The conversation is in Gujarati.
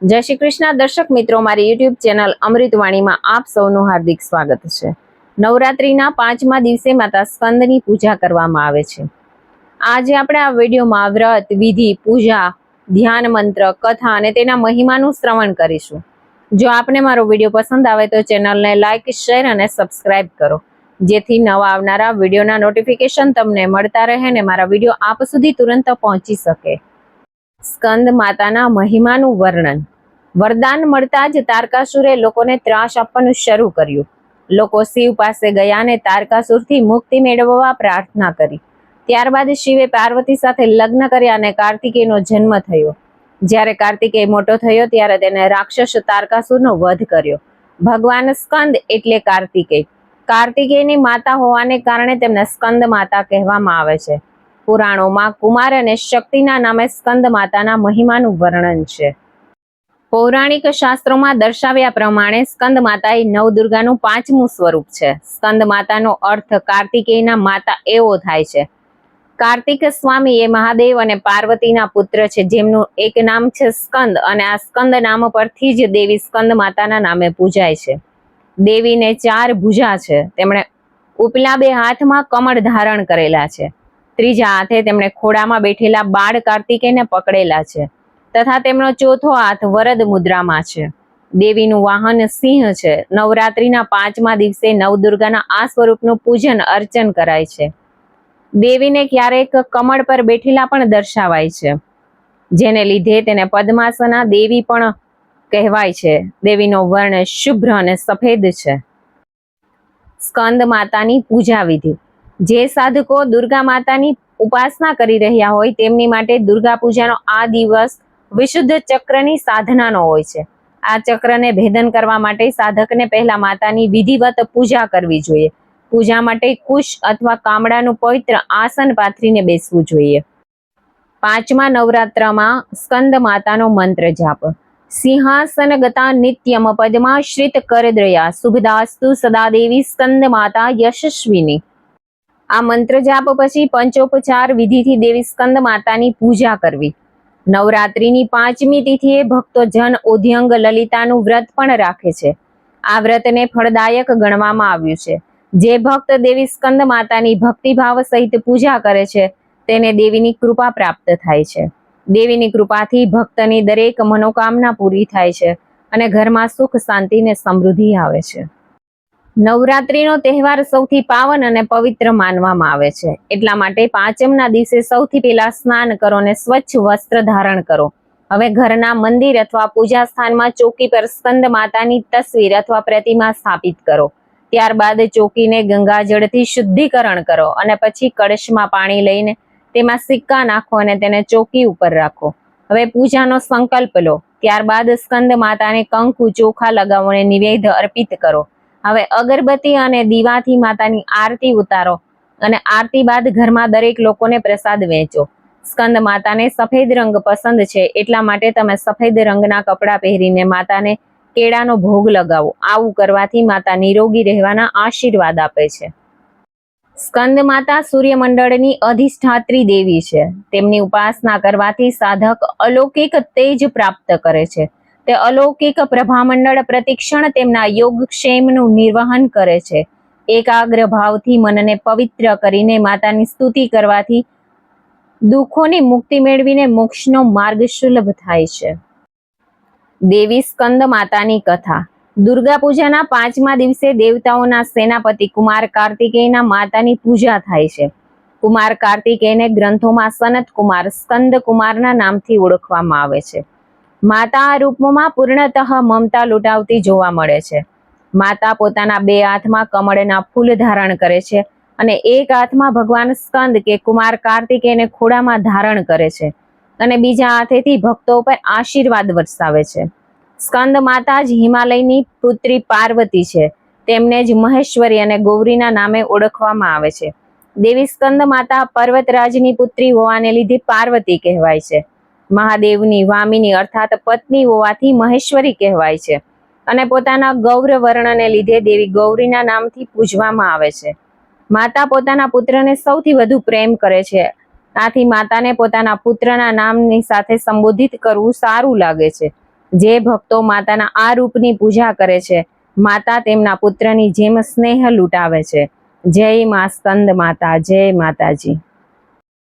જય શ્રી કૃષ્ણ. દર્શક મિત્રો, મારી યુટ્યુબ ચેનલ અમૃતવાણીમાં આપ સૌનું હાર્દિક સ્વાગત છે. નવરાત્રિના પાંચમા દિવસે માતા સ્કંદની પૂજા કરવામાં આવે છે. આજે આપણે આ વિડીયોમાં વ્રત, વિધિ, પૂજા, ધ્યાન મંત્ર, કથા અને તેના મહિમાનું શ્રવણ કરીશું. જો આપને મારો વીડિયો પસંદ આવે તો ચેનલને લાઇક શેર અને સબસ્ક્રાઇબ કરો. જેથી નવા આવનારા વિડીયોના નોટિફિકેશન તમને મળતા રહે અને મારા વીડિયો આપ સુધી તુરંત પહોંચી શકે. સ્કંદ માતાના મહિમાનું વર્ણન. વરદાન મળતા જ તારકાસુરે લોકોને ત્રાસ આપવાનું શરૂ કર્યું. લોકો શિવ પાસે ગયા અને તારકાસુરથી મુક્તિ મેળવવા પ્રાર્થના કરી. ત્યારબાદ શિવે પાર્વતી સાથે લગ્ન કર્યા અને કાર્તિકેયનો જન્મ થયો. જ્યારે કાર્તિકેય મોટો થયો ત્યારે તેને રાક્ષસ તારકાસુરનો વધ કર્યો. ભગવાન સ્કંદ એટલે કાર્તિકેય. કાર્તિકેયની માતા હોવાને કારણે તેમને સ્કંદ માતા કહેવામાં આવે છે. પુરાણોમાં કુમાર અને શક્તિના નામે સ્કંદ માતાના મહિમાનું વર્ણન છે. પૌરાણિક શાસ્ત્રોમાં દર્શાવ્યા પ્રમાણે સ્કંદ માતા એ નવદુર્ગાનું પાંચમું સ્વરૂપ છે. સ્કંદ માતાનો અર્થ કાર્તિકેયના માતા એવો થાય છે. કાર્તિક સ્વામી એ મહાદેવ અને પાર્વતીના પુત્ર છે, જેમનું એક નામ છે સ્કંદ અને આ સ્કંદ નામ પરથી જ દેવી સ્કંદ માતાના નામે પૂજાય છે. દેવીને ચાર ભુજા છે. તેમણે ઉપલા બે હાથમાં કમળ ધારણ કરેલા છે. ત્રીજા હાથે તેમણે ખોડામાં બેઠેલા બાળ કાર્તિકેયને પકડેલા છે તથા તેમનો ચોથો હાથ વરદ મુદ્રામાં છે. દેવીનું વાહન સિંહ છે. નવરાત્રિના પાંચમા દિવસે નવદુર્ગાના આ સ્વરૂપનું પૂજન અર્ચન કરાય છે. દેવીને ક્યારેક કમળ પર બેઠેલા પણ દર્શાવાય છે. જેને લીધે તેને પદ્માસના દેવી પણ કહેવાય છે. દેવીનો વર્ણ શુભ્ર અને સફેદ છે. સ્કંદ માતાની પૂજા વિધિ જે સાધકો દુર્ગા માતાની ઉપાસના કરી રહ્યા હોય તેમની માટે દુર્ગા પૂજાનો આ દિવસ વિશુદ્ધ ચક્રની સાધનાનો હોય છે. આ ચક્રને ભેદન કરવા માટે સાધકને પહેલા માતાની વિધિવત પૂજા કરવી જોઈએ. પૂજા માટે કુશ અથવા કામડાનું પવિત્ર આસન પાથરીને બેસવું જોઈએ. પાંચમા નવરાત્રમાં સ્કંદ માતાનો મંત્ર જાપ. સિંહાસન ગતા નિત્યમ પદ્માશ્રિત કરદ્રયા શુભદાસ્તુ સદાદેવી સ્કંદ માતા યશસ્વીની. આ મંત્ર જાપ પછી પંચોપચાર વિધિથી દેવી સ્કંદ માતાની પૂજા કરવી. નવરાત્રિની પાંચમી તિથિએ ભક્તો જન ઉદ્યંગ લલિતાનું વ્રત પણ રાખે છે. આ વ્રતને ફળદાયક ગણવામાં આવ્યું છે. જે ભક્ત દેવી સ્કંદ માતાની ભક્તિભાવ સહિત પૂજા કરે છે, તેને દેવીની કૃપા પ્રાપ્ત થાય છે. દેવીની કૃપાથી ભક્તની દરેક મનોકામના પૂરી થાય છે અને ઘરમાં સુખ, શાંતિ ને સમૃદ્ધિ આવે છે. નવરાત્રીનો તહેવાર સૌથી પાવન અને પવિત્ર માનવામાં આવે છે. એટલા માટે પાંચમના દિવસે સૌથી પહેલા સ્નાન કરો અને સ્વચ્છ વસ્ત્ર ધારણ કરો. હવે ઘરના મંદિર અથવા પૂજા સ્થાનમાં ચોકી પર સ્કંદ માતાની તસવીર અથવા પ્રતિમા સ્થાપિત કરો. ત્યારબાદ ચોકીને ગંગાજળથી શુદ્ધિકરણ કરો અને પછી કળશમાં પાણી લઈને તેમાં સિક્કા નાખો અને તેને ચોકી ઉપર રાખો. હવે પૂજાનો સંકલ્પ લો. ત્યારબાદ સ્કંદ માતાને કંકુ, ચોખા લગાવો અને નિવેદ અર્પિત કરો. હવે અગરબત્તી અને દીવાથી માતાની આરતી ઉતારો અને આરતી બાદ ઘરમાં દરેક લોકોને પ્રસાદ વહેંચો. સ્કંદ માતાને સફેદ રંગ પસંદ છે એટલા માટે તમે સફેદ રંગના કપડાં પહેરીને માતાને કેળાનો ભોગ લગાવો. આવું કરવાથી માતા નિરોગી રહેવાના આશીર્વાદ આપે છે. સ્કંદ માતા સૂર્યમંડળની અધિષ્ઠાત્રી દેવી છે. તેમની ઉપાસના કરવાથી સાધક અલૌકિક તેજ પ્રાપ્ત કરે છે. તે અલૌકિક પ્રભામંડળ પ્રતિક્ષણ તેમના યોગક્ષેમનું નિર્વહન કરે છે. એકાગ્ર ભાવથી મનને પવિત્ર કરીને માતાની સ્તુતિ કરવાથી દુઃખોની મુક્તિ મેળવીને મોક્ષનો માર્ગ સુલભ થાય છે. દેવી સ્કંદ માતાની કથા. દુર્ગા પૂજાના પાંચમા દિવસે દેવતાઓના સેનાપતિ કુમાર કાર્તિકેયના માતાની પૂજા થાય છે. કુમાર કાર્તિકેયને ગ્રંથોમાં સનત કુમાર સ્કંદ કુમારના નામથી ઓળખવામાં આવે છે. માતા રૂપમાં પૂર્ણતઃ મમતા લૂંટાવતી જોવા મળે છે. માતા પોતાના બે હાથમાં કમળના ફૂલ ધારણ કરે છે અને એક હાથમાં ભગવાન સ્કંદ કે કુમાર કાર્તિકેયને ખોડામાં ધારણ કરે છે અને બીજા હાથેથી ભક્તો પર આશીર્વાદ વરસાવે છે. સ્કંદ માતા જ હિમાલયની પુત્રી પાર્વતી છે. તેમને જ મહેશ્વરી અને ગૌરીના નામે ઓળખવામાં આવે છે. દેવી સ્કંદ માતા પર્વતરાજની પુત્રી હોવાને લીધે પાર્વતી કહેવાય છે. મહાદેવની વામિની અર્થાત પત્ની હોવાથી મહેશ્વરી કહેવાય છે. અને પોતાના ગૌર વર્ણને લીધે દેવી ગૌરીના નામથી પૂજવામાં આવે છે. માતા પોતાના પુત્રને સૌથી વધુ પ્રેમ કરે છે. આથી માતાને પોતાના પુત્રના નામની સાથે સંબોધિત કરવું સારું લાગે છે. જે ભક્તો માતાના આ રૂપની પૂજા કરે છે, માતા તેમના પુત્રની જેમ સ્નેહ લૂંટાવે છે. જય મા સ્કંદ માતા, જય માતાજી.